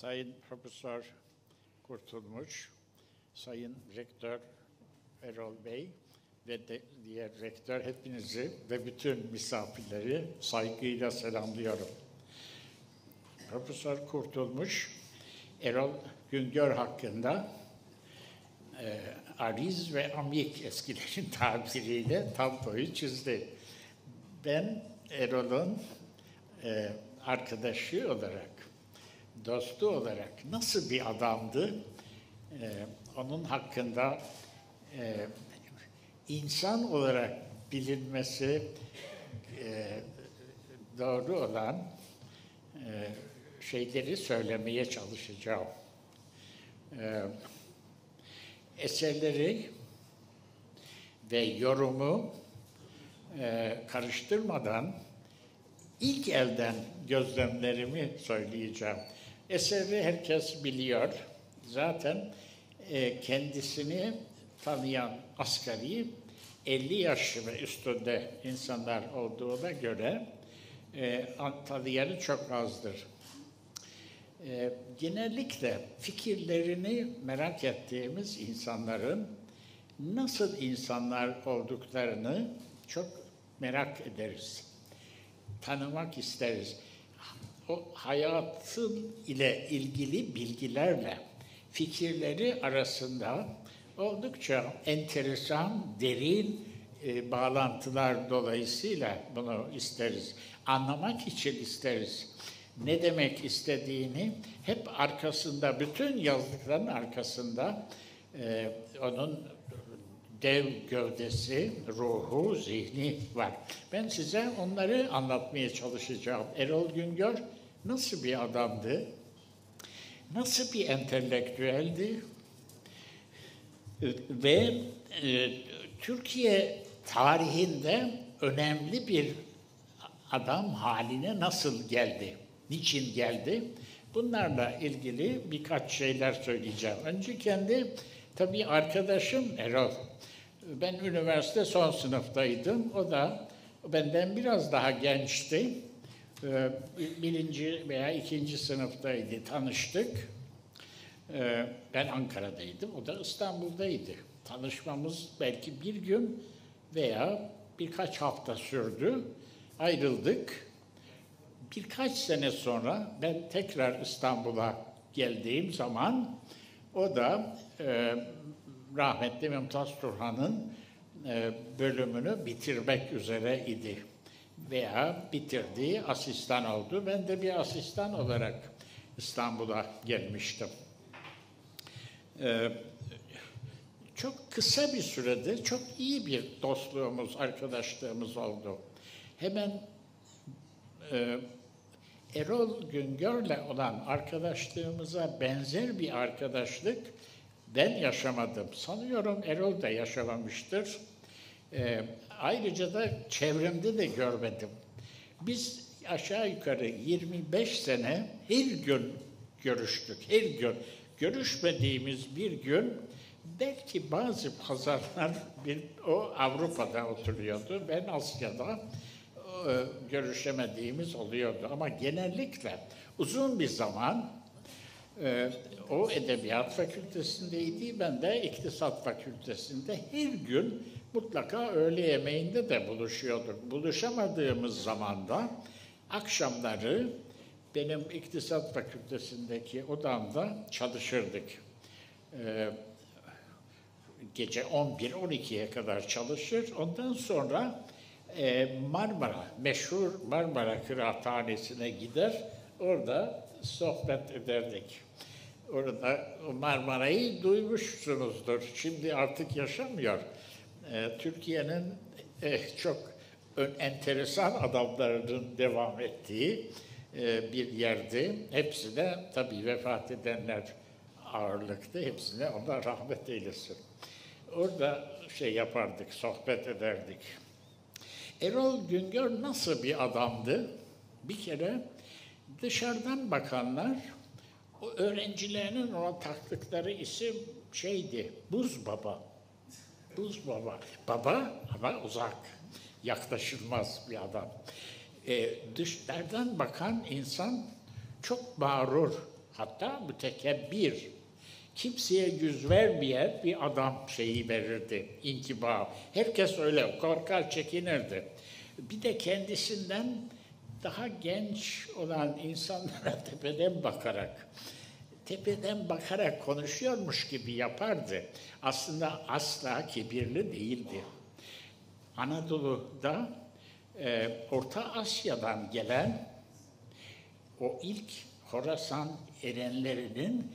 Sayın Profesör Kurtulmuş, Sayın Rektör Erol Bey ve de, diğer rektör hepinizi ve bütün misafirleri saygıyla selamlıyorum. Profesör Kurtulmuş, Erol Güngör hakkında e, ariz ve amik eskilerin tabiriyle tabloyu çizdi. Ben Erol'un e, arkadaşı olarak, dostu olarak nasıl bir adamdı, e, onun hakkında e, insan olarak bilinmesi e, doğru olan e, şeyleri söylemeye çalışacağım. E, eserleri ve yorumu e, karıştırmadan ilk elden gözlemlerimi söyleyeceğim. Eseri herkes biliyor. Zaten e, kendisini tanıyan asgari 50 yaş ve üstünde insanlar olduğuna göre e, tanıyanı çok azdır. E, genellikle fikirlerini merak ettiğimiz insanların nasıl insanlar olduklarını çok merak ederiz. Tanımak isteriz. O hayatın ile ilgili bilgilerle fikirleri arasında oldukça enteresan, derin e, bağlantılar dolayısıyla bunu isteriz. Anlamak için isteriz. Ne demek istediğini hep arkasında, bütün yazdıkların arkasında e, onun dev gövdesi, ruhu, zihni var. Ben size onları anlatmaya çalışacağım. Erol Güngör nasıl bir adamdı? Nasıl bir entelektüeldi? Ve e, Türkiye tarihinde önemli bir adam haline nasıl geldi? Niçin geldi? Bunlarla ilgili birkaç şeyler söyleyeceğim. Önce kendi tabii arkadaşım Erol. Ben üniversite son sınıftaydım. O da benden biraz daha gençti. Ee, birinci veya ikinci sınıftaydı. Tanıştık. Ee, ben Ankara'daydım. O da İstanbul'daydı. Tanışmamız belki bir gün veya birkaç hafta sürdü. Ayrıldık. Birkaç sene sonra ben tekrar İstanbul'a geldiğim zaman o da e, rahmetli Mümtaz Turhan'ın e, bölümünü bitirmek üzere idi. Veya bitirdiği asistan oldu. Ben de bir asistan olarak İstanbul'a gelmiştim. E, çok kısa bir sürede çok iyi bir dostluğumuz, arkadaşlığımız oldu. Hemen e, Erol Güngör'le olan arkadaşlığımıza benzer bir arkadaşlık ben yaşamadım. Sanıyorum Erol da yaşamamıştır. E, ayrıca da çevremde de görmedim. Biz aşağı yukarı 25 sene her gün görüştük. Her gün. Görüşmediğimiz bir gün belki bazı pazarlar bir, o Avrupa'da oturuyordu. Ben Asya'da e, görüşemediğimiz oluyordu. Ama genellikle uzun bir zaman e, o Edebiyat Fakültesindeydi, ben de İktisat Fakültesinde her gün mutlaka öğle yemeğinde de buluşuyorduk. Buluşamadığımız zaman da akşamları benim İktisat Fakültesindeki odamda çalışırdık. Ee, gece 11-12'ye kadar çalışır. Ondan sonra e, Marmara, meşhur Marmara Kıraathanesi'ne gider. Orada sohbet ederdik. Orada Marmara'yı duymuşsunuzdur. Şimdi artık yaşamıyor. E, Türkiye'nin e, çok enteresan adamlarının devam ettiği e, bir yerdi. Hepsi de tabii vefat edenler ağırlıkta. Hepsine Allah rahmet eylesin. Orada şey yapardık, sohbet ederdik. Erol Güngör nasıl bir adamdı? Bir kere dışarıdan bakanlar o öğrencilerinin ona taktıkları isim şeydi, Buz Baba. Buz Baba. Baba ama uzak, yaklaşılmaz bir adam. E, dışarıdan bakan insan çok mağrur Hatta mütekebbir. Kimseye yüz vermeyen bir adam şeyi verirdi, intiba. Herkes öyle korkar, çekinirdi. Bir de kendisinden daha genç olan insanlara tepeden bakarak, tepeden bakarak konuşuyormuş gibi yapardı. Aslında asla kibirli değildi. Anadolu'da e, Orta Asya'dan gelen o ilk Horasan erenlerinin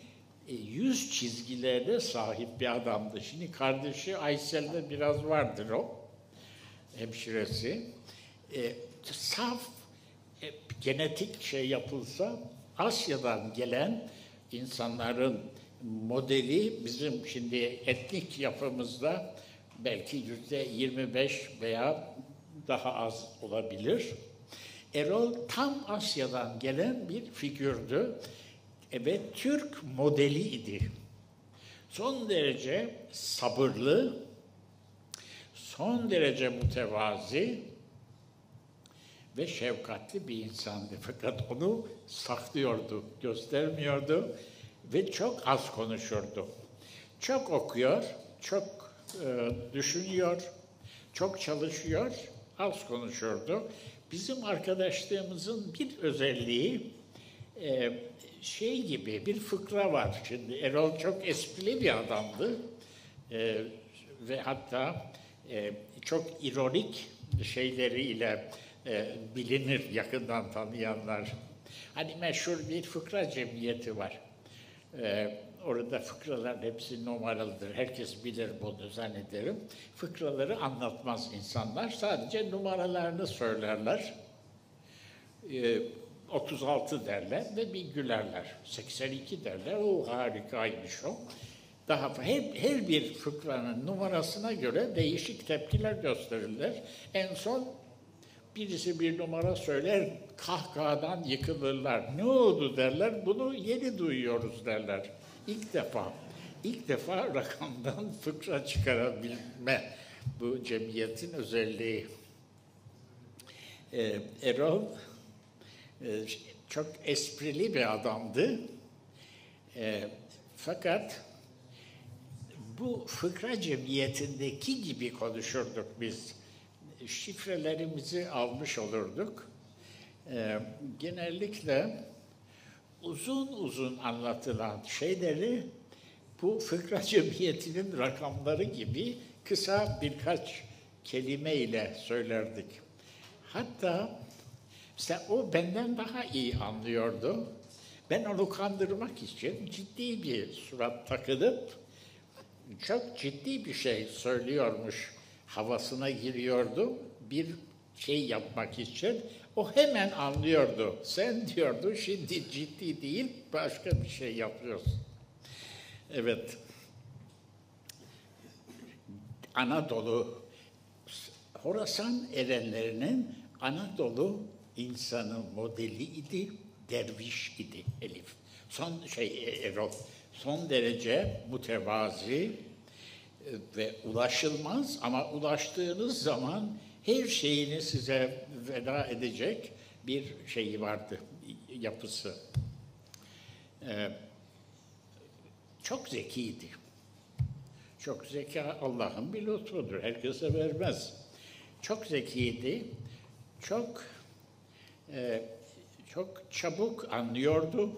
e, yüz çizgilerine sahip bir adamdı. Şimdi kardeşi Aysel'de biraz vardır o, hemşiresi. E, saf e, genetik şey yapılsa Asya'dan gelen insanların modeli bizim şimdi etnik yapımızda belki yüzde 25 veya daha az olabilir. Erol tam Asya'dan gelen bir figürdü ve Türk modeliydi. Son derece sabırlı, son derece mütevazi ve şefkatli bir insandı. Fakat onu saklıyordu, göstermiyordu ve çok az konuşurdu. Çok okuyor, çok e, düşünüyor, çok çalışıyor, az konuşurdu. Bizim arkadaşlığımızın bir özelliği e, şey gibi bir fıkra var. Şimdi Erol çok esprili bir adamdı e, ve hatta e, çok ironik şeyleriyle e, bilinir yakından tanıyanlar. Hani meşhur bir fıkra cemiyeti var. E, orada fıkralar hepsi numaralıdır. Herkes bilir bunu zannederim. Fıkraları anlatmaz insanlar. Sadece numaralarını söylerler. E, 36 derler ve bir gülerler. 82 derler. O harikaymış o. Daha her, her bir fıkranın numarasına göre değişik tepkiler gösterirler. En son birisi bir numara söyler, kahkahadan yıkılırlar. Ne oldu derler, bunu yeni duyuyoruz derler. İlk defa, ilk defa rakamdan fıkra çıkarabilme bu cemiyetin özelliği. Ee, Erol e, çok esprili bir adamdı. E, fakat bu fıkra cemiyetindeki gibi konuşurduk biz. Şifrelerimizi almış olurduk. E, genellikle uzun uzun anlatılan şeyleri bu fıkra cemiyetinin rakamları gibi kısa birkaç kelime ile söylerdik. Hatta işte o benden daha iyi anlıyordu. Ben onu kandırmak için ciddi bir surat takılıp çok ciddi bir şey söylüyormuş havasına giriyordu. Bir şey yapmak için o hemen anlıyordu. Sen diyordu şimdi ciddi değil başka bir şey yapıyorsun. Evet. Anadolu Horasan erenlerinin Anadolu insanın modeli idi, derviş idi Elif. Son şey Erol, son derece mütevazi e, ve ulaşılmaz ama ulaştığınız zaman her şeyini size veda edecek bir şeyi vardı, yapısı. Ee, çok zekiydi. Çok zeka Allah'ın bir lütfudur. Herkese vermez. Çok zekiydi. Çok e, çok çabuk anlıyordu,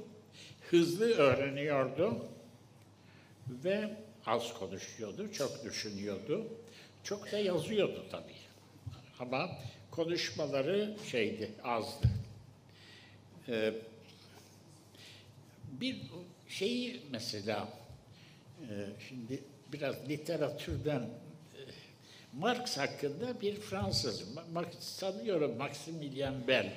hızlı öğreniyordu ve az konuşuyordu, çok düşünüyordu. Çok da yazıyordu tabii. Ama konuşmaları şeydi, azdı. Ee, bir şeyi mesela, e, şimdi biraz literatürden e, Marx hakkında bir Fransız, Marx, sanıyorum Maximilien Bell,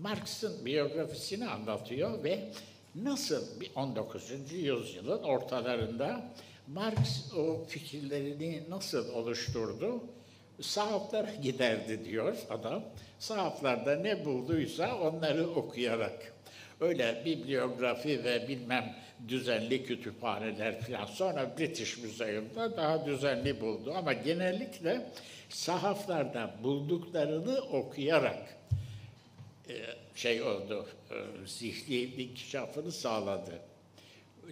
Marx'ın biyografisini anlatıyor ve nasıl 19. yüzyılın ortalarında Marx o fikirlerini nasıl oluşturdu? Sahaflara giderdi diyor adam. Sahaflarda ne bulduysa onları okuyarak. Öyle bibliografi ve bilmem düzenli kütüphaneler falan. Sonra British Museum'da daha düzenli buldu. Ama genellikle sahaflarda bulduklarını okuyarak e, şey oldu, e, zihni inkişafını sağladı.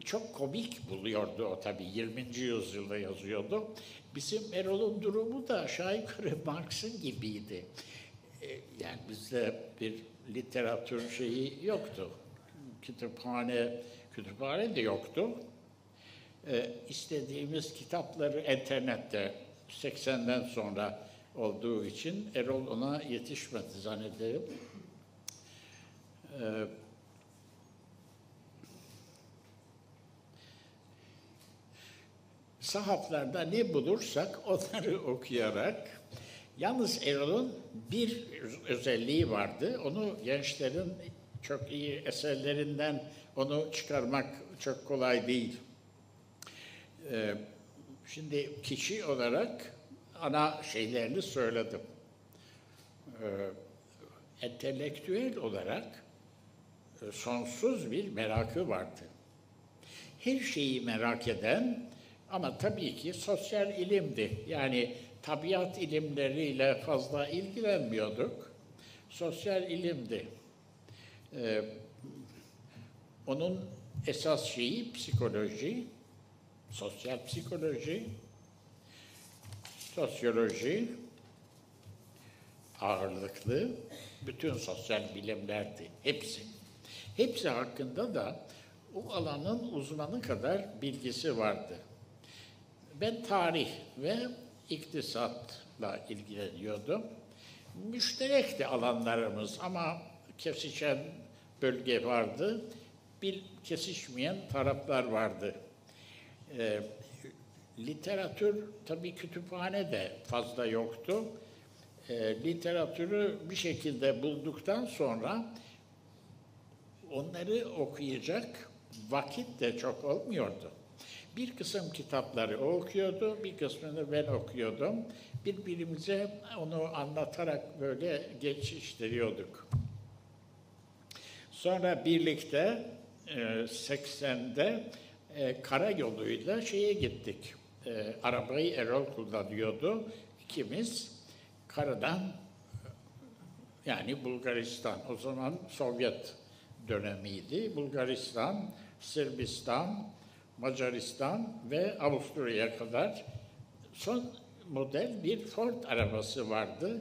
Çok komik buluyordu o tabii, 20. yüzyılda yazıyordu. Bizim Erol'un durumu da aşağı yukarı Marx'ın gibiydi. E, yani bizde bir literatür şeyi yoktu. Kütüphane, kütüphane de yoktu. İstediğimiz kitapları internette 80'den sonra olduğu için Erol ona yetişmedi zannederim. Sahaflarda ne bulursak onları okuyarak yalnız Erol'un bir özelliği vardı. Onu gençlerin çok iyi eserlerinden onu çıkarmak çok kolay değil. Ee, şimdi kişi olarak ana şeylerini söyledim. Ee, entelektüel olarak e, sonsuz bir merakı vardı. Her şeyi merak eden ama tabii ki sosyal ilimdi. Yani tabiat ilimleriyle fazla ilgilenmiyorduk. Sosyal ilimdi. Ee, onun esas şeyi psikoloji, sosyal psikoloji, sosyoloji ağırlıklı bütün sosyal bilimlerdi. Hepsi. Hepsi hakkında da o alanın uzmanı kadar bilgisi vardı. Ben tarih ve iktisatla ilgileniyordum. Müşterekti alanlarımız ama kesişen bölge vardı. Bir kesişmeyen taraflar vardı. Ee, literatür tabii kütüphane de fazla yoktu. E, literatürü bir şekilde bulduktan sonra onları okuyacak vakit de çok olmuyordu. Bir kısım kitapları o okuyordu, bir kısmını ben okuyordum. Birbirimize onu anlatarak böyle geçiştiriyorduk. Sonra birlikte e, 80'de e, karayoluyla şeye gittik e, arabayı Erol kullanıyordu. İkimiz karadan yani Bulgaristan, o zaman Sovyet dönemiydi. Bulgaristan, Sırbistan, Macaristan ve Avusturya'ya kadar son model bir Ford arabası vardı.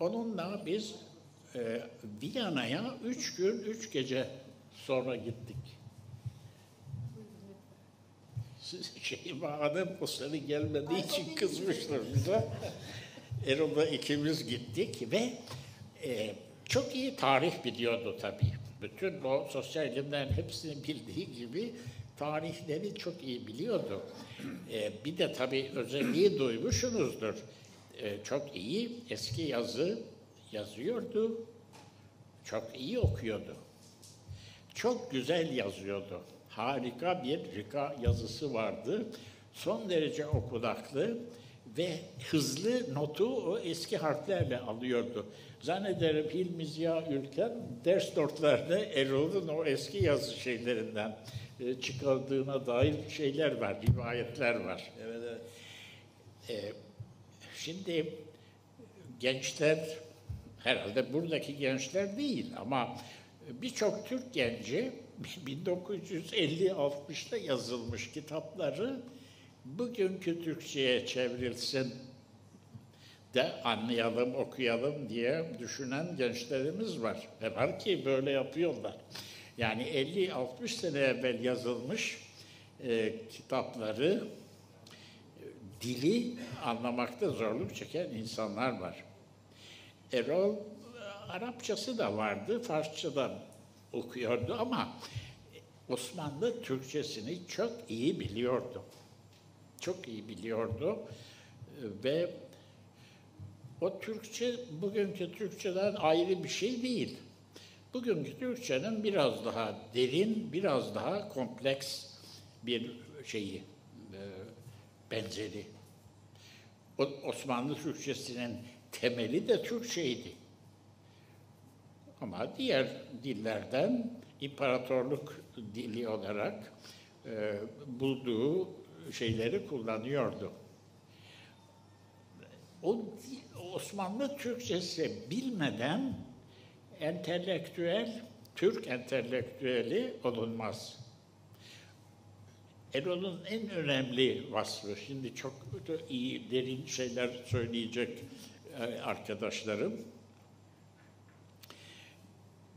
Onunla biz e, Viyana'ya üç gün, üç gece sonra gittik. Şeyma Hanım o sene gelmediği için kızmışlar bize. Erol'la ikimiz gittik ve e, çok iyi tarih biliyordu tabii. Bütün o sosyal ilimlerin hepsini bildiği gibi tarihleri çok iyi biliyordu. E, bir de tabii özelliği duymuşsunuzdur. E, çok iyi eski yazı yazıyordu. Çok iyi okuyordu. Çok güzel yazıyordu harika bir rika yazısı vardı. Son derece okudaklı ve hızlı notu o eski harflerle alıyordu. Zannederim Hilmi Ziya Ülken ders notlarını Erol'un o eski yazı şeylerinden e, çıkardığına dair şeyler var, rivayetler var. Evet, evet. E, şimdi gençler, herhalde buradaki gençler değil ama birçok Türk genci 1950-60'da yazılmış kitapları bugünkü Türkçe'ye çevrilsin de anlayalım, okuyalım diye düşünen gençlerimiz var. Ve var ki böyle yapıyorlar. Yani 50-60 sene evvel yazılmış e, kitapları dili anlamakta zorluk çeken insanlar var. Erol Arapçası da vardı, Farsça da okuyordu ama Osmanlı Türkçesini çok iyi biliyordu. Çok iyi biliyordu ve o Türkçe bugünkü Türkçeden ayrı bir şey değil. Bugünkü Türkçenin biraz daha derin, biraz daha kompleks bir şeyi, e, benzeri. O, Osmanlı Türkçesinin temeli de Türkçeydi. Ama diğer dillerden imparatorluk dili olarak e, bulduğu şeyleri kullanıyordu. O Osmanlı Türkçesi bilmeden entelektüel, Türk entelektüeli olunmaz. Erol'un en önemli vasfı, şimdi çok iyi, derin şeyler söyleyecek e, arkadaşlarım.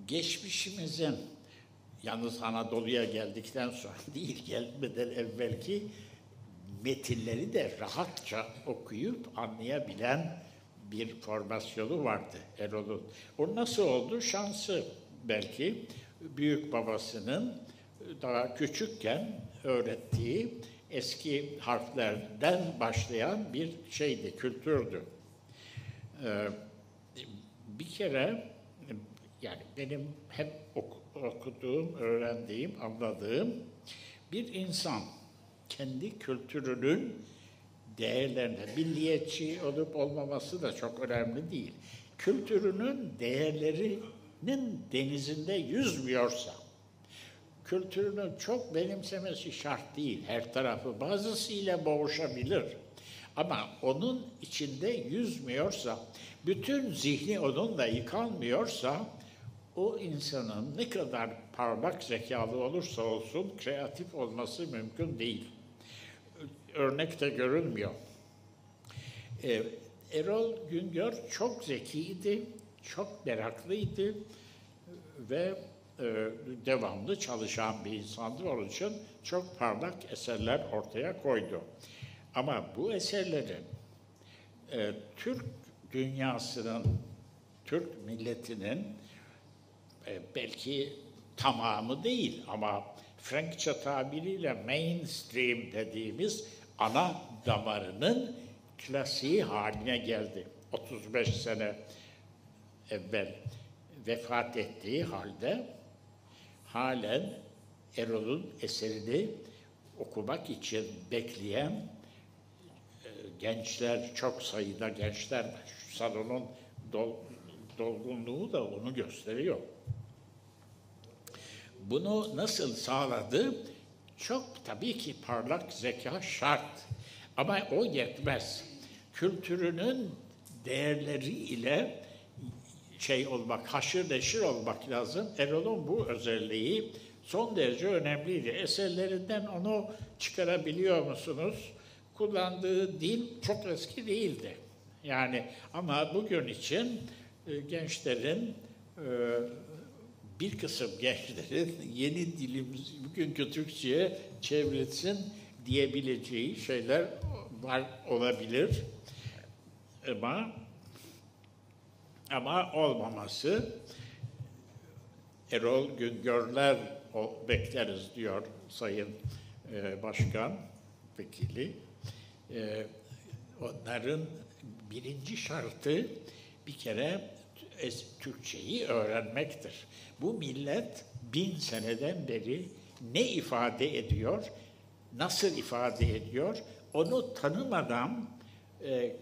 Geçmişimizin, yalnız Anadolu'ya geldikten sonra değil, gelmeden evvelki metinleri de rahatça okuyup anlayabilen bir formasyonu vardı Erol'un. O nasıl oldu? Şansı belki büyük babasının daha küçükken öğrettiği eski harflerden başlayan bir şeydi, kültürdü. Ee, bir kere yani benim hep okuduğum, öğrendiğim, anladığım bir insan kendi kültürünün değerlerine, milliyetçi olup olmaması da çok önemli değil. Kültürünün değerlerinin denizinde yüzmüyorsa, kültürünü çok benimsemesi şart değil. Her tarafı bazısıyla boğuşabilir. Ama onun içinde yüzmüyorsa, bütün zihni onunla yıkanmıyorsa, o insanın ne kadar parlak zekalı olursa olsun kreatif olması mümkün değil. Örnek de görülmüyor. Ee, Erol Güngör çok zekiydi, çok meraklıydı ve e, devamlı çalışan bir insandı. Onun için çok parlak eserler ortaya koydu. Ama bu eserlerin e, Türk dünyasının, Türk milletinin e, belki tamamı değil ama Frankça tabiriyle mainstream dediğimiz ana damarının klasiği haline geldi. 35 sene evvel vefat ettiği halde halen Erol'un eserini okumak için bekleyen e, gençler, çok sayıda gençler salonun dol, dolgunluğu da onu gösteriyor. Bunu nasıl sağladı? Çok tabii ki parlak zeka şart. Ama o yetmez. Kültürünün değerleri ile şey olmak, haşır neşir olmak lazım. Erol'un bu özelliği son derece önemliydi. Eserlerinden onu çıkarabiliyor musunuz? Kullandığı dil çok eski değildi. Yani ama bugün için e, gençlerin e, bir kısım gençlerin yeni dilimiz bugünkü Türkçe'ye çevrilsin diyebileceği şeyler var olabilir. Ama ama olmaması Erol Güngörler bekleriz diyor Sayın e, Başkan Vekili. E, onların birinci şartı bir kere Türkçeyi öğrenmektir. Bu millet bin seneden beri ne ifade ediyor, nasıl ifade ediyor, onu tanımadan e,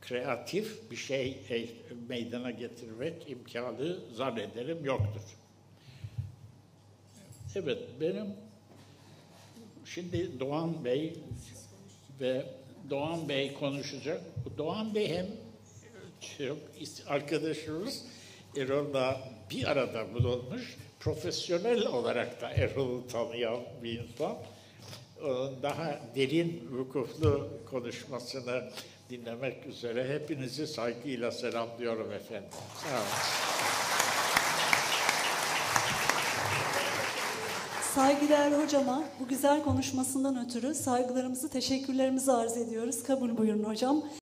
kreatif bir şey e, meydana getirmek imkanı zannederim yoktur. Evet, benim şimdi Doğan Bey ve Doğan Bey konuşacak. Doğan Bey hem çok arkadaşımız Erol'la bir arada bulunmuş, profesyonel olarak da Erol'u tanıyan bir insan. Daha derin, vukuflu konuşmasını dinlemek üzere hepinizi saygıyla selamlıyorum efendim. Sağ olun. Saygıdeğer hocama bu güzel konuşmasından ötürü saygılarımızı, teşekkürlerimizi arz ediyoruz. Kabul buyurun hocam.